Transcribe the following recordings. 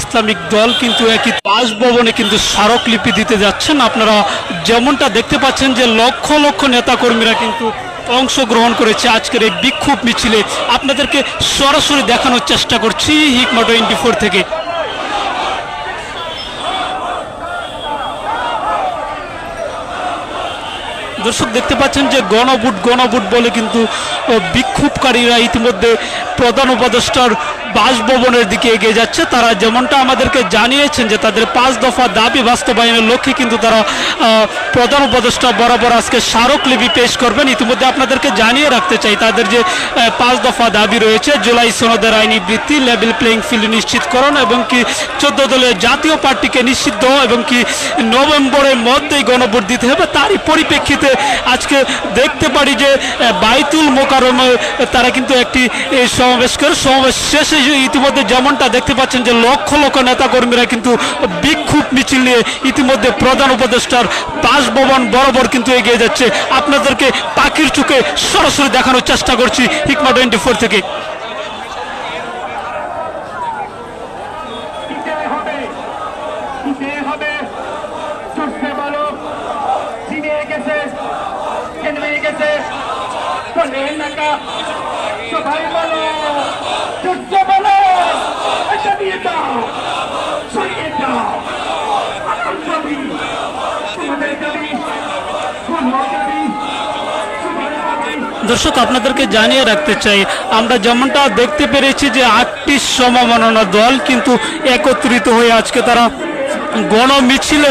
Islamic দল কিন্তু একই বাসভবনে কিন্তু স্মারকলিপি দিতে যাচ্ছেন। আপনারা যেমনটা দেখতে পাচ্ছেন যে লক্ষ লক্ষ নেতাকর্মীরা কিন্তু অংশগ্রহণ করেছে আজকের এই বিক্ষোভ মিছিলে। আপনাদেরকে সরাসরি দেখানোর চেষ্টা করছি হিকমা টোয়েন্টি ফোর থেকে। দর্শক, দেখতে পাচ্ছেন যে গণভোট গণভোট বলে কিন্তু বিক্ষোভকারীরা ইতিমধ্যে প্রধান উপদেষ্টার বাসভবনের দিকে এগিয়ে যাচ্ছে। তারা যেমনটা আমাদেরকে জানিয়েছেন যে তাদের পাঁচ দফা দাবি বাস্তবায়নের লক্ষ্যে কিন্তু তারা প্রধান উপদেষ্টা বরাবর আজকে স্মারকলিপি পেশ করবেন। ইতিমধ্যে আপনাদেরকে জানিয়ে রাখতে চাই, তাদের যে পাঁচ দফা দাবি রয়েছে, জুলাই সনদের আইনি বৃত্তি, লেভেল প্লেইং ফিল্ড নিশ্চিতকরণ এবং কি চোদ্দ দলের জাতীয় পার্টিকে নিষিদ্ধ এবং কি নভেম্বরের মধ্যেই গণভোট দিতে হবে, তারই পরিপ্রেক্ষিতে আজকে দেখতে পারি যে বাইতুল মোকারমে তারা কিন্তু একটি সমাবেশ করে। সমাবেশ শেষে ইতিমধ্যে যেমনটা দেখতে পাচ্ছেন যে লক্ষ লক্ষ নেতাকর্মীরা কিন্তু বিক্ষোভ মিছিল নিয়ে ইতিমধ্যে প্রধান উপদেষ্টার বাসভবন বরাবর কিন্তু এগিয়ে যাচ্ছে। আপনাদেরকে পাখির চোখে সরাসরি দেখানোর চেষ্টা করছি হিকমা টোয়েন্টি থেকে দিতে হবে দিতে হবে চষতে বলো চিনে গেছে কেনে গেছে বলে নাকা সবাই বলো চষতে বলো এটা দিয়ে দাও সরিয়ে দাও আমার দাবি তোমাদের দাবি কোন দাবি তোমার দাবি দর্শক, আপনাদেরকে জানিয়ে রাখতে চাই, আমরা যেমনটা দেখতে পেরেছি যে আটটি সমমননা দল কিন্তু একত্রিত হয়ে আজকে তারা গণ মিছিলে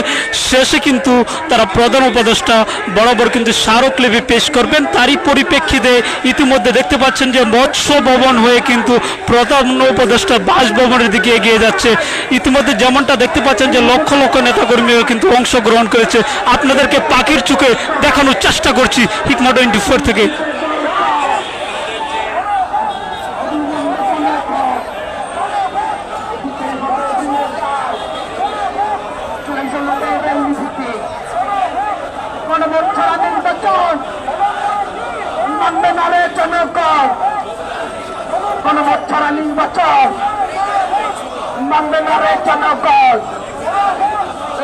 শেষে কিন্তু তারা প্রধান উপদেষ্টা বরাবর কিন্তু স্মারকলিপি পেশ করবেন। তারই পরিপ্রেক্ষিতে ইতিমধ্যে দেখতে পাচ্ছেন যে মৎস্য ভবন হয়ে কিন্তু প্রধান উপদেষ্টা বাসভবনের দিকে এগিয়ে যাচ্ছে। ইতিমধ্যে যেমনটা দেখতে পাচ্ছেন যে লক্ষ লক্ষ নেতাকর্মীও কিন্তু অংশগ্রহণ করেছে। আপনাদেরকে পাখির চোখে দেখানোর চেষ্টা করছি হিকমা টোয়েন্টি ফোর থেকে গণমুখ্যরা নির্বাচন মানবে না রে জনগণ গণমুখ্যরা নির্বাচন মানবে না রে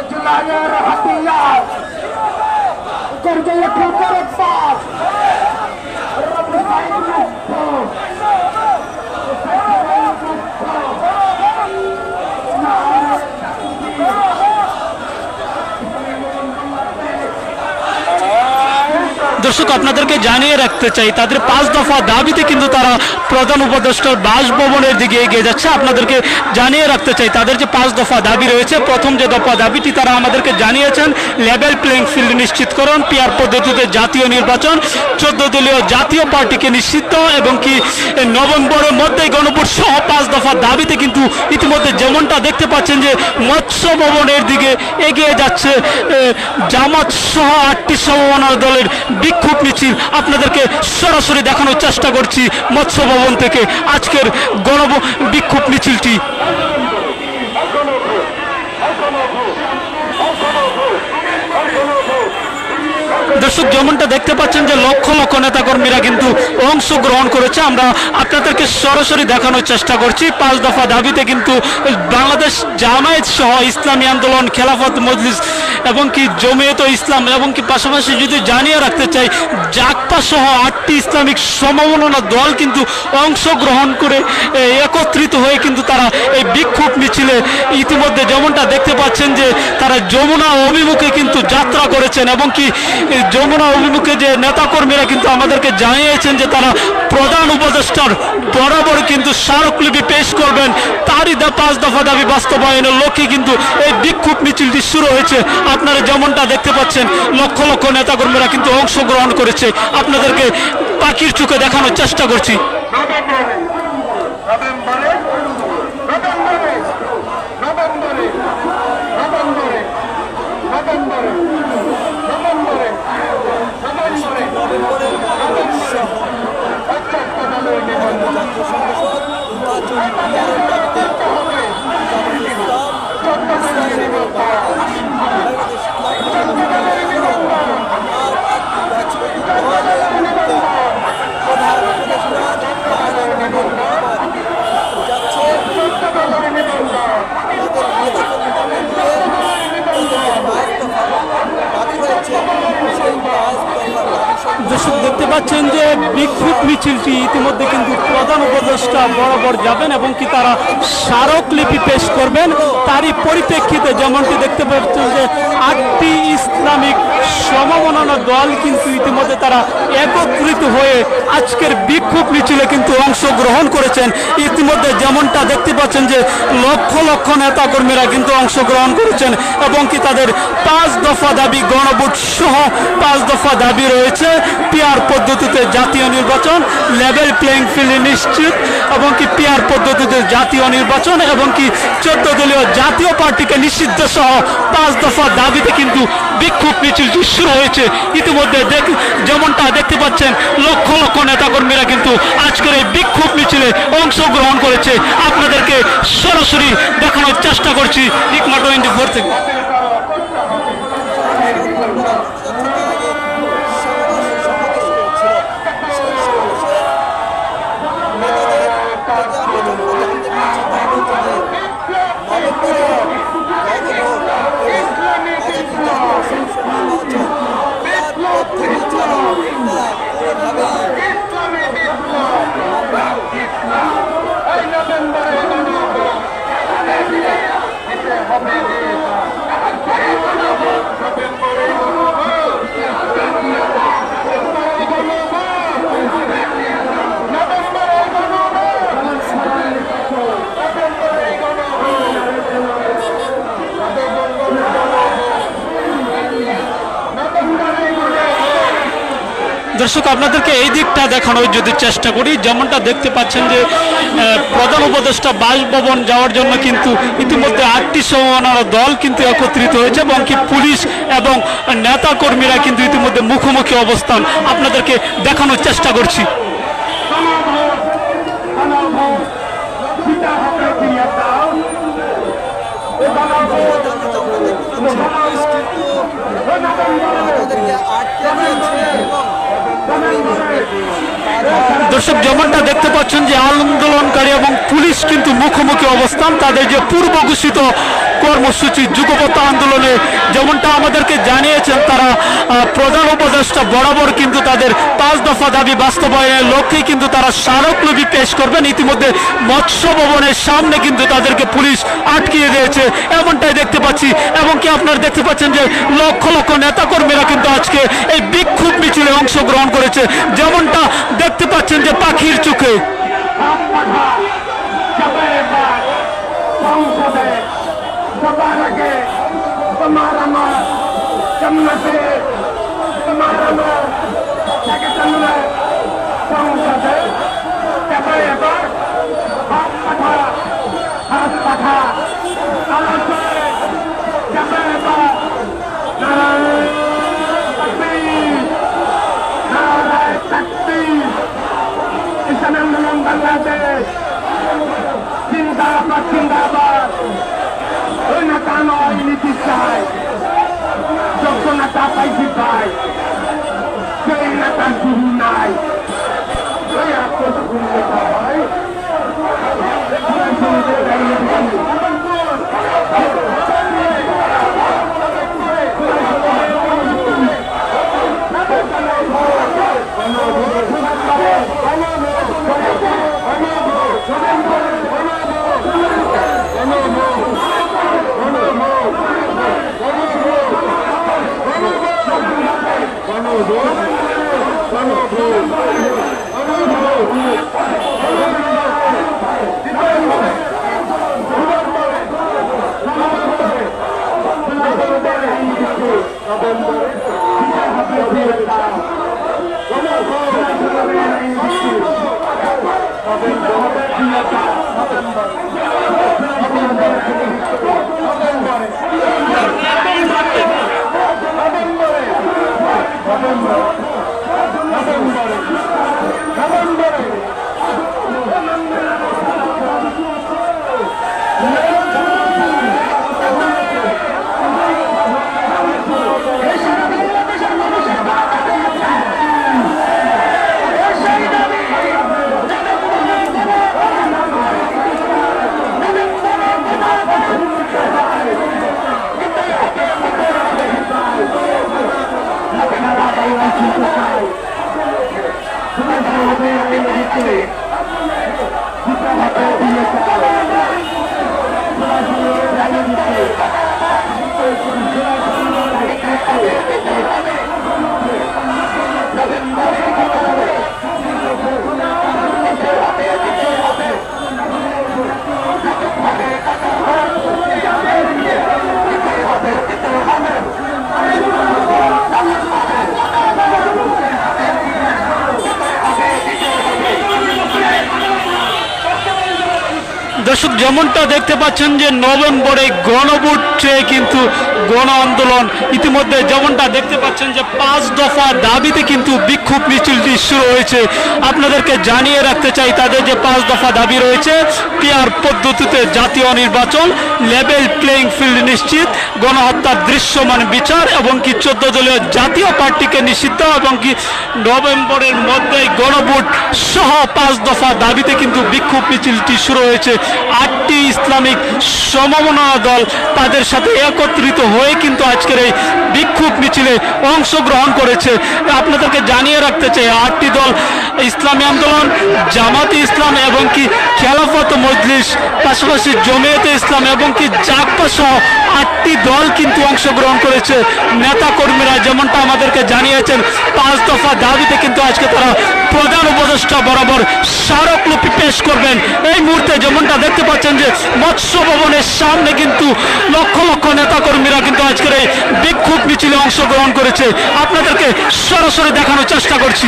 জুলাইয়ের হাতিয়ার দর্শক, আপনাদেরকে জানিয়ে রাখতে চাই, তাদের পাঁচ দফা দাবিতে কিন্তু তারা প্রধান উপদেষ্টার বাসভবনের দিকে এগিয়ে যাচ্ছে। আপনাদেরকে জানিয়ে রাখতে চাই, তাদের যে পাঁচ দফা দাবি রয়েছে। প্রথম যে দফা দাবিটি তারা আমাদেরকে জানিয়েছেন লেভেল প্লেইং ফিল্ড নিশ্চিতকরণ পিয়ার পদ্ধতিতে জাতীয় নির্বাচন, চোদ্দ দলীয় জাতীয় পার্টিকে নিষিদ্ধ এবং কি নভেম্বরের মধ্যেই গণভোট সহ পাঁচ দফা দাবিতে কিন্তু ইতিমধ্যে যেমনটা দেখতে পাচ্ছেন যে মৎস্য ভবনের দিকে এগিয়ে যাচ্ছে জামাত সহ আটটি সমমনা দলের বিক্ষোভ মিছিল। আপনাদেরকে সরাসরি দেখানোর চেষ্টা করছি মৎস্য ভবন থেকে আজকের গণ বিক্ষোভ মিছিলটি। দর্শক, যেমনটা দেখতে পাচ্ছেন যে লক্ষ লক্ষ নেতাকর্মীরা কিন্তু অংশগ্রহণ করেছে। আমরা আপনাদেরকে সরাসরি দেখানোর চেষ্টা করছি। পাঁচ দফা দাবিতে কিন্তু বাংলাদেশ জামায়াত সহ ইসলামী আন্দোলন, খেলাফত মজলিস এবং কি জমিয়ত ইসলাম এবং কি পাশাপাশি যদি জানিয়ে রাখতে চাই জাকপা সহ আটটি ইসলামিক সমমনা দল কিন্তু অংশগ্রহণ করে একত্রিত হয়ে কিন্তু তারা এই বিক্ষোভ মিছিলে ইতিমধ্যে যেমনটা দেখতে পাচ্ছেন যে তারা যমুনা অভিমুখে কিন্তু যাত্রা করেছেন এবং কি যমুনা অভিমুখে যে নেতাকর্মীরা কিন্তু আমাদেরকে জানিয়েছেন যে তারা প্রধান উপদেষ্টার বরাবর কিন্তু স্মারকলিপি পেশ করবেন। তারই পাঁচ দফা দাবি বাস্তবায়নের লক্ষ্যে কিন্তু এই বিক্ষোভ মিছিলটি শুরু হয়েছে। আপনারা যেমনটা দেখতে পাচ্ছেন, লক্ষ লক্ষ নেতাকর্মীরা কিন্তু অংশগ্রহণ করেছে। আপনাদেরকে পাখির চোখে দেখানোর চেষ্টা করছি। পাচ্ছেন যে বিক্ষোভ মিছিলটি ইতিমধ্যে কিন্তু প্রধান উপদেষ্টা বরাবর যাবেন এবং কি তারা স্মারকলিপি পেশ করবেন। তারই পরিপ্রেক্ষিতে যেমনটি দেখতে পাচ্ছেন যে আটটি ইসলামিক সমমনানা দল কিন্তু ইতিমধ্যে তারা একত্রিত হয়ে আজকের বিক্ষোভ মিছিলে কিন্তু অংশগ্রহণ করেছেন। ইতিমধ্যে যেমনটা দেখতে পাচ্ছেন যে লক্ষ লক্ষ নেতাকর্মীরা কিন্তু অংশগ্রহণ করেছেন এবং কি তাদের পাঁচ দফা দাবি গণভোট সহ পাঁচ দফা দাবি রয়েছে। পিয়ার পদ্ধতিতে জাতীয় নির্বাচন লেভেল প্লেইং ফিল্ড নিশ্চিত, এবং কি পিয়ার পদ্ধতিতে জাতীয় নির্বাচন এবং কি চোদ্দ দলীয় জাতীয় পার্টিকে নিষিদ্ধ সহ পাঁচ দফা দাবিতে কিন্তু বিক্ষোভ মিছিলটি শুরু হয়েছে, ইতিমধ্যে দেখ, যেমনটা দেখতে পাচ্ছেন, লক্ষ লক্ষ নেতাকর্মীরা কিন্তু আজকের এই বিক্ষোভ মিছিলে অংশগ্রহণ করেছে। আপনাদেরকে সরাসরি দেখানোর চেষ্টা করছি ইকমা টোয়েন্টি ফোর থেকে। দর্শক, আপনাদেরকে এই দিকটা দেখানোর যদি চেষ্টা করি, যেমনটা দেখতে পাচ্ছেন যে প্রধান উপদেষ্টা বাসভবন যাওয়ার জন্য কিন্তু ইতিমধ্যে আটটি সমন্বয় দল কিন্তু একত্রিত হয়েছে এবং কি পুলিশ এবং নেতা কর্মীরা কিন্তু ইতিমধ্যে মুখোমুখি অবস্থান আপনাদেরকে দেখানোর চেষ্টা করছি। দর্শক, যেমনটা দেখতে পাচ্ছেন যে আন্দোলনকারী এবং পুলিশ কিন্তু মুখোমুখি অবস্থান, তাদের যে পূর্ব ঘোষিত কর্মসূচি যুগপথ আন্দোলনে যেমনটা আমাদেরকে জানিয়েছেন তারা প্রধান উপদেষ্টা বরাবর কিন্তু তাদের পাঁচ দফা দাবি বাস্তবায়নের লক্ষ্যে কিন্তু তারা স্মারকলিপি পেশ করবেন। ইতিমধ্যে মৎস্য ভবনের সামনে কিন্তু তাদেরকে পুলিশ আটকিয়ে দিয়েছে। এমনটাই দেখতে পাচ্ছি। এবং কি আপনারা দেখতে পাচ্ছেন যে লক্ষ লক্ষ নেতাকর্মীরা কিন্তু আজকে এই বিক্ষোভ মিছিলে অংশগ্রহণ করেছে। যেমনটা দেখতে পাচ্ছেন যে পাখির চোখে। জান্নাতে তোমার আমার সেকেন্ডে সংসদে এবার এবার হাত পাঠা হাত পাঠা আলোচনায় এবার এবার আন্দোলন বাংলাদেশ। জিন্দাবাদ জিন্দাবাদ। ওই নেতা নয় নীতি যোগ্য নেতা পাইছি পাই সেই নেতা শুরু নাই। ওই Acabou. যেমনটা দেখতে পাচ্ছেন যে নভেম্বরে গণভোট চেয়ে কিন্তু গণ আন্দোলন ইতিমধ্যে যেমনটা দেখতে পাচ্ছেন যে পাঁচ দফা দাবিতে কিন্তু বিক্ষোভ মিছিলটি শুরু হয়েছে। আপনাদেরকে জানিয়ে রাখতে চাই তাদের যে পাঁচ দফা দাবি রয়েছে, পিয়ার পদ্ধতিতে জাতীয় নির্বাচন লেভেল প্লেইং ফিল্ড নিশ্চিত, গণহত্যার দৃশ্যমান বিচার এবং কি চোদ্দ দলীয় জাতীয় পার্টিকে নিষিদ্ধ এবং কি নভেম্বরের মধ্যেই গণভোট সহ পাঁচ দফা দাবিতে কিন্তু বিক্ষোভ মিছিলটি শুরু হয়েছে। আটটি ইসলামিক সমমনা দল তাদের সাথে একত্রিত হয়ে কিন্তু আজকের এই বিক্ষোভ মিছিলে অংশগ্রহণ করেছে। আপনাদেরকে জানিয়ে রাখতে চাই, আটটি দল, ইসলামী আন্দোলন, জামাতে ইসলাম এবং কি খেলাফত মজলিস, পাশাপাশি জমিয়তে ইসলাম এবং কি জাকপা সহ আটটি দল কিন্তু অংশগ্রহণ করেছে। নেতা কর্মীরা যেমনটা আমাদেরকে জানিয়েছেন, পাঁচ দফা দাবিতে কিন্তু আজকে তারা প্রধান উপদেষ্টা বরাবর স্মারকলিপি পেশ করবেন। এই মুহূর্তে যেমনটা দেখতে পাচ্ছেন যে মৎস্য ভবনের সামনে কিন্তু লক্ষ লক্ষ নেতা কর্মীরা কিন্তু আজকের এই বিক্ষোভ মিছিলে অংশগ্রহণ করেছে। আপনাদেরকে সরাসরি দেখানোর চেষ্টা করছি।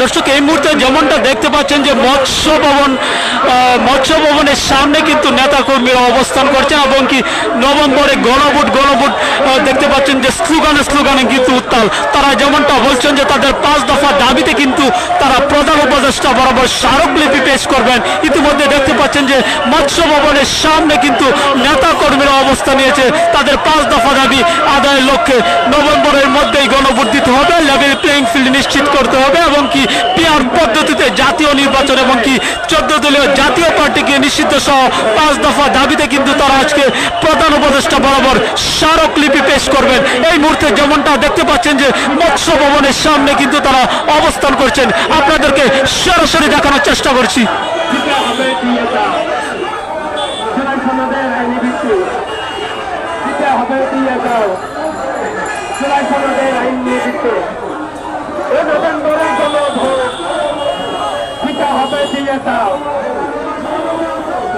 দর্শক, এই মুহূর্তে যেমনটা দেখতে পাচ্ছেন যে মৎস্য ভবন মৎস্য ভবনের সামনে কিন্তু নেতা কর্মীরা অবস্থান করছেন এবং কি নভেম্বরে গণভোট গণভোট দেখতে পাচ্ছেন যে স্লোগানে স্লোগানে কিন্তু উত্তাল। তারা যেমনটা বলছেন যে তাদের পাঁচ দফা দাবিতে কিন্তু তারা প্রধান উপদেষ্টা বরাবর স্মারকলিপি পেশ করবেন। ইতিমধ্যে দেখতে পাচ্ছেন যে মৎস্য ভবনের সামনে কিন্তু নেতা কর্মীরা অবস্থান নিয়েছে। তাদের পাঁচ দফা দাবি আদায়ের লক্ষ্যে নভেম্বরের মধ্যেই গণভোট দিতে হবে, লেভেল প্লেইং ফিল্ড নিশ্চিত করতে হবে এবং কি পিয়ার পদ্ধতিতে জাতীয় নির্বাচন এবং কি চোদ্দ দলীয় জাতীয় পার্টিকে নিষিদ্ধ সহ পাঁচ দফা দাবিতে কিন্তু তারা আজকে প্রধান উপদেষ্টা বরাবর স্মারকলিপি পেশ করবেন। এই মুহূর্তে যেমনটা দেখতে পাচ্ছেন যে মৎস্য ভবনের সামনে কিন্তু তারা অবস্থান করছেন। আপনাদেরকে সরাসরি দেখানোর চেষ্টা করছি। ফিরিয়ে দাও।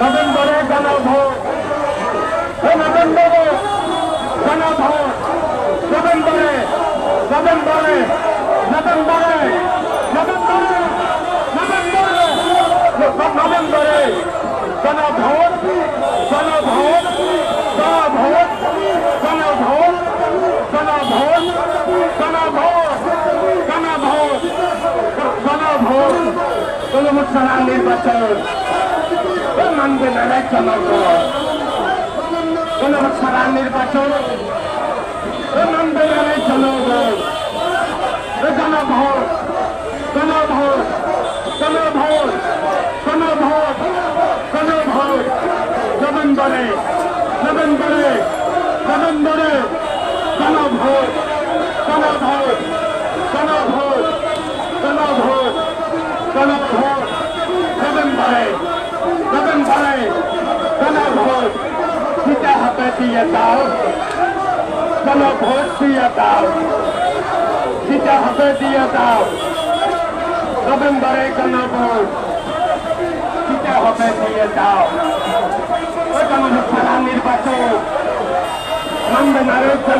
নভেম্বরে জানাব নভেম্বরে জানাব নভেম্বরে নভেম্বরে নভেম্বরে নভেম্বরে নভেম্বরে নভেম্বরে। কোনো মুসলমান নির্বাচন। মানবে না একটা মানব কোনো মুসলমান নির্বাচন। মানবে না একটা মানব জনভোট জনভোট জনভোট জনভোট জনভোট নভেম্বরে নভেম্বরে নভেম্বরে জনভোট জনভোট জনভোট প্রণব ঘোষ প্রবীণ ভাই প্রবীণ ভাই প্রণব ঘোষ সীতা হাতে দিয়ে দাও প্রণব ঘোষ দিয়ে দাও সীতা হাতে দিয়ে দাও প্রবীণ ভাই প্রণব ঘোষ সীতা হাতে দিয়ে দাও। ওইখানে লোকসভা নির্বাচন, মানবে না রয়েছে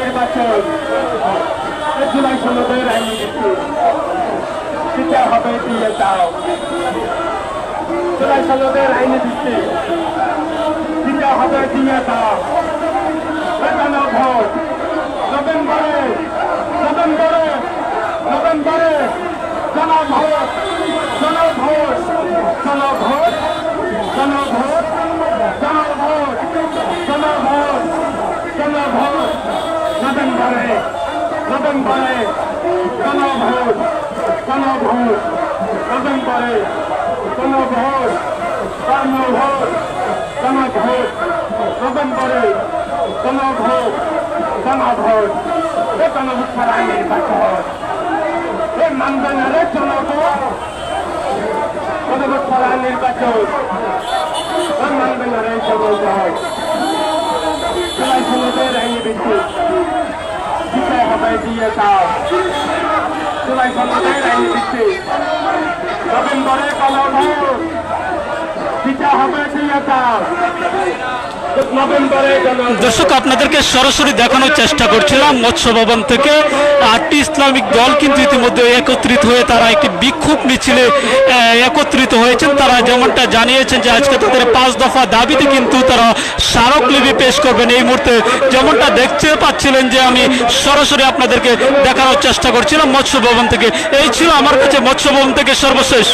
নির্বাচন। জুলাই সনদের আইন নীতি দিতে হবে দিয়ে দাও জুলাই সনদের আইন নীতি দিতে হবে দিয়ে দাও ওই গণভোট নভেম্বরে নভেম্বরে নভেম্বরে জনভোট জনভোট জনভোট জনভোট জনভোট জনভোট জনভোট নভেম্বরে কদম পরে কোন ভোট কোন ভোট কদম পরে কোন ভোট কর্ম ভোট, কোন ভোট কদম পরে কোন ভোট কোন ভোট এ কোন উত্তর আইনের কাছে এ মানবেনারে চলব কোন উত্তর আইনের কাছে মানবেনারে হয়। সবাই সমাজের আইনি ভিত্তিক কলম বিচার হবে দিয়ে দাও নভেম্বরে গণ দর্শক, আপনাদেরকে সরাসরি দেখানোর চেষ্টা করছিলাম মৎস্য ভবন থেকে। আটটি ইসলামিক দল কিন্তু ইতিমধ্যে একত্রিত হয়ে তারা একটি বিক্ষোভ মিছিলে একত্রিত হয়েছেন। তারা যেমনটা জানিয়েছেন যে আজকে তাদের পাঁচ দফা দাবিতে কিন্তু তারা স্মারকলিপি পেশ করবেন এই মুহূর্তে। যেমনটা দেখতে পাচ্ছিলেন যে আমি সরাসরি আপনাদেরকে দেখানোর চেষ্টা করছিলাম মৎস্য ভবন থেকে। এই ছিল আমার কাছে মৎস্য ভবন থেকে সর্বশেষ।